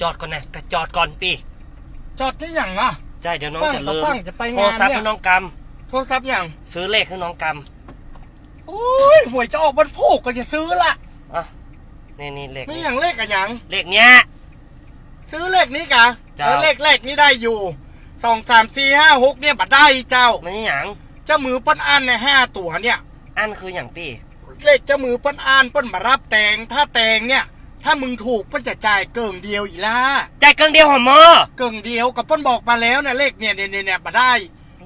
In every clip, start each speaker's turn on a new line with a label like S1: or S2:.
S1: จอดก่อนนะกระจอดก่อนปี
S2: จอดที่อย่างอะ
S1: ใช่เดี๋ยวน้อง
S2: ฟัง
S1: จะลืม
S2: ก็ฟังจะไปงาน
S1: โทรศัพท์
S2: เนี่ย
S1: ให้น้องก
S2: โทรศัพท์อย่างำ
S1: ซื้อเลขให้น้องก
S2: โอ้ยหวยจะออกวันพูกก็จะซื้อละำ
S1: อะนี่นี่เลข
S2: นี่
S1: นี้
S2: อย่างเลขอะอย่าง
S1: เลขเนี้ย
S2: ซื้อเลขนี้กะ
S1: เจ้า
S2: เออเลขเลขนี้ได้อยู่สองสามสี่ห้าหกเนี่ยบัดได้เจ้า
S1: มันนี่หยัง
S2: เจ้ามือเปิ้นอ่านในห้าตัวเนี่ย
S1: อันคืออย่างปี
S2: เลขเจ้ามือเปิ้นอ่านเปิ้นมารับแตงถ้าแตงเนี่ย ถ้ามึงถูกเปิ้นจะจ่ายเกิงเดียวอีล่ะ
S1: ใจายเกินเดียวหอมมอ
S2: เกิงเดียวกับเปิ้นบอกมาแล้วเนี่ยเลขเนี่ยเนี่ยเนี่ยเนี่ยบัดได้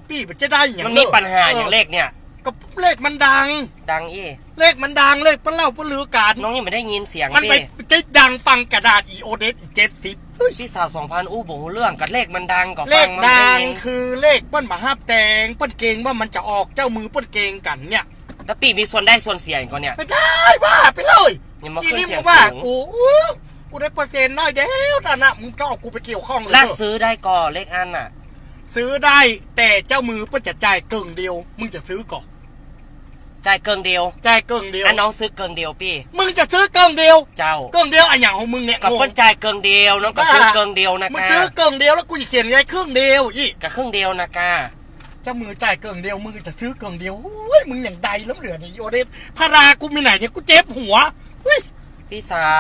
S2: พี่มันจะได้อย่าง
S1: มันมีปัญหาอย่างเลขเนี่ย
S2: ก็เลขมันดัง
S1: ดังอี
S2: เลขมันดังเลขเปิ้นเล่าเปิ้นลือกัน
S1: น้องยังไม่ได้ยินเสียง
S2: มัน
S1: พี่
S2: ไปจะดังฟังกระดาษอีโอเดสอีเจ็ดสิบ
S1: พี่สาวสองพันอู้บอกเรื่องกับเลขมันดังกับ
S2: เล
S1: ฟั
S2: ข
S1: งมัน
S2: ดั
S1: ไม่
S2: ง
S1: เอง
S2: คือเลขเปิ้นมาห้าบแตงเปิ้นเกรงว่ามันจะออกเจ้ามือเปิ้นเกรงกันเนี่ย
S1: แล้วปีมีส่วนได้ส่วนเสียอีกก่อนเนี่ย
S2: ไม่ได้ว่าไปเลย
S1: อย่ามา
S2: ที
S1: ขึ้น
S2: นี้
S1: เสีย
S2: มึ
S1: ง
S2: งว่า
S1: สูง
S2: กูอู้กูได้เปอร์เซ็นต์น้อยเดียวแต่นะมึงก็เอากูไปเกี่ยวข้องเลย
S1: และ
S2: เถอะ
S1: ซื้อได้ก่อเลขอันน่ะ
S2: ซื้อได้แต่เจ้ามือเปิ้นจะจ่ายเกิงเดียว มึงจะซื้อก่อน
S1: จ่ายเกินเดียว
S2: จ่ายเกิงเดียว
S1: อันน้องซื้อเกินเดียวพี่
S2: มึงจะซื้อเกิงเดียว
S1: เจ้า
S2: เกิงเดียวอะอย่างของมึงเนี่ย
S1: กับ
S2: งง
S1: เปิ้นจ่ายเกินเดียวน้องก็ซื้อเกินเดียวนะ
S2: มึง
S1: กา
S2: ซื้อเกิงเดียวแล้วกูจะเขียนไงครึ่งเดียวอี
S1: กับครึ่งเดียวนะกา
S2: เจ้ามือจ่ายเกิงเดียวมึงจะซื้อเกิงเดียวโอ้ยมึงอย่างใดแล้วเหลือนี่โอเดสพารากูมีไหนเนี่ยกูเจ็บหัวเฮ้ย
S1: พี่สา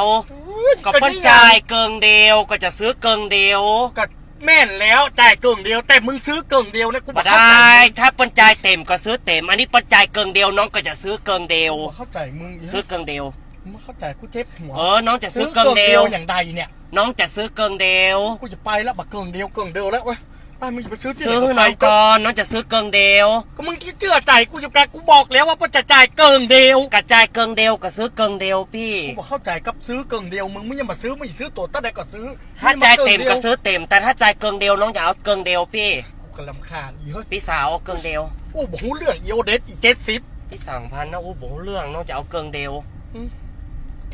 S1: ว
S2: เฮ้ย
S1: กับเปิ้นจ่ายเกินเดียวก็จะซื้อเกินเดียว
S2: ก็แม่นแล้วจ่ายเกิงเดียว แต่มึงซื้อเกิงเดียวนะกู
S1: บ่
S2: เข้า
S1: ได้
S2: ใจ
S1: ถ้าเปิ้นจ่ายเต็มก็ซื้อเต็ม อันนี้เปิ้นจ่ายเกินเดียวน้องก็จะซื้อเกินเดียว
S2: กูเข้าใจมึง
S1: ซื้อเกินเดียว
S2: มึงเข้าใจกูเจ็บหัว
S1: เออน้องจะซื้อเกินเดียว
S2: อย่างใดเนี่ย
S1: น้องจะซื้อเกินเดียว
S2: กูจะไปแล้วบักเกิงเดียวเกิงเดียวแล้วเว้ย ไปมึงจะไปซื้อที่ไห
S1: ซื้อให้
S2: น
S1: น้อง
S2: ก็
S1: ก่อนน้องจะซื้อเกินเดียว
S2: ก็มึงคิดเชื่อใจกูจะแกกูบอกแล้วว่าเพิ่นจะจ่ายเกิงเดียว
S1: กระจายเกินเดียวก็ซื้อเกินเดียวพี่
S2: กูบอกเข้าใจกับซื้อเกิงเดียวมึงไม่ยังมาซื้อไม่ซื้อตัวตั้งแต่ก็ซื้อ
S1: ถ้าจ่ายเต็มก็
S2: อ
S1: ซื้อเต็ม แต่ถ้าจ่ายเกินเดียวน้องจะเอาเกินเดียวพี่
S2: กูก็ลำคาญอีเฮ้ย
S1: พี่สาวเอาเกินเดียว
S2: โอ้โหเรื่องอีโอเดสอีเจ็ดสิบ
S1: พี่สามพันนะอู้บอกเรื่องน้องจะเอาเกินเดียว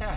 S2: ใช่